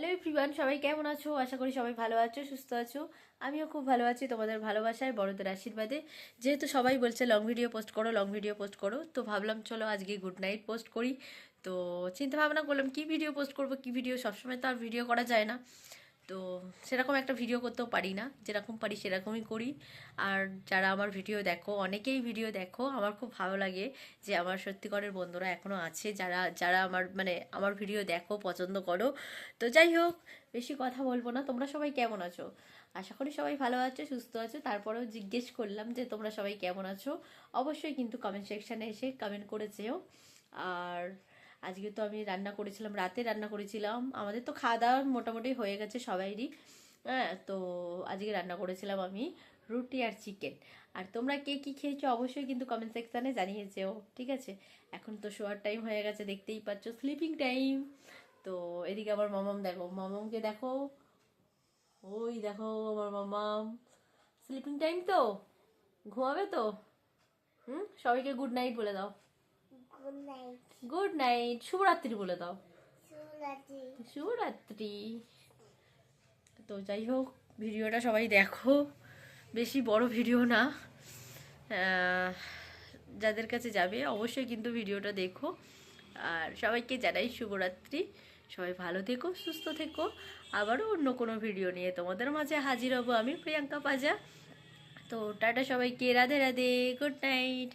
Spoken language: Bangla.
হ্যালো এভরিওয়ান সবাই কেমন আছো? আশা করি সবাই ভালো আছো, সুস্থ আছো। আমিও খুব ভালো আছি তোমাদের ভালোবাসায়, বড়দের আশীর্বাদে। যেহেতু সবাই বলছে লং ভিডিও পোস্ট করো লং ভিডিও পোস্ট করো, তো ভাবলাম চলো আজকে গুড নাইট পোস্ট করি। তো চিন্তা ভাবনা করলাম কি ভিডিও পোস্ট করব, কি ভিডিও সবসময় তো আর ভিডিও করা যায় না। তো সেরকম একটা ভিডিও করতেও পারি না। যেরকম পারি সেরকমই করি। আর যারা আমার ভিডিও দেখো, অনেকেই ভিডিও দেখো, আমার খুব ভালো লাগে যে আমার সত্যিকারের বন্ধুরা এখনও আছে, যারা যারা আমার মানে আমার ভিডিও দেখো, পছন্দ করো। তো যাই হোক, বেশি কথা বলব না। তোমরা সবাই কেমন আছো? আশা করি সবাই ভালো আছো, সুস্থ আছো। তারপরেও জিজ্ঞেস করলাম যে তোমরা সবাই কেমন আছো? অবশ্যই কিন্তু কমেন্ট সেকশানে এসে কমেন্ট করেছেও আর আজকে তো আমি রান্না করেছিলাম, রাতে রান্না করেছিলাম। আমাদের তো খাওয়া দাওয়া মোটামুটি হয়ে গেছে সবাইরই। হ্যাঁ তো আজকে রান্না করেছিলাম আমি রুটি আর চিকেন। আর তোমরা কে কী খেয়েছো অবশ্যই কিন্তু কমেন্ট সেকশানে জানিয়েছেও ঠিক আছে? এখন তো শোয়ার টাইম হয়ে গেছে, দেখতেই পাচ্ছ স্লিপিং টাইম তো এদিকে আমার মামাম দেখো, মামামকে দেখো। ওই দেখো আমার মামাম। স্লিপিং টাইম তো? ঘুমাবে তো? হুম? সবাইকে গুড নাইট বলে দাও। গুড নাইট গুড নাইট শুভরাত্রি বলে দাও। শুভরাত্রি। তো যাই হোক ভিডিওটা সবাই দেখো। বেশি বড় ভিডিও না। যাদের কাছে যাবে অবশ্যই কিন্তু ভিডিওটা দেখো। আর সবাইকে জানাই শুভরাত্রি। সবাই ভালো থেকো সুস্থ থেকো। আবারও অন্য কোনো ভিডিও নিয়ে তোমাদের মাঝে হাজির হব আমি প্রিয়াঙ্কা পাজা। তো টাটা সবাইকে। রাধে রাধে। Good night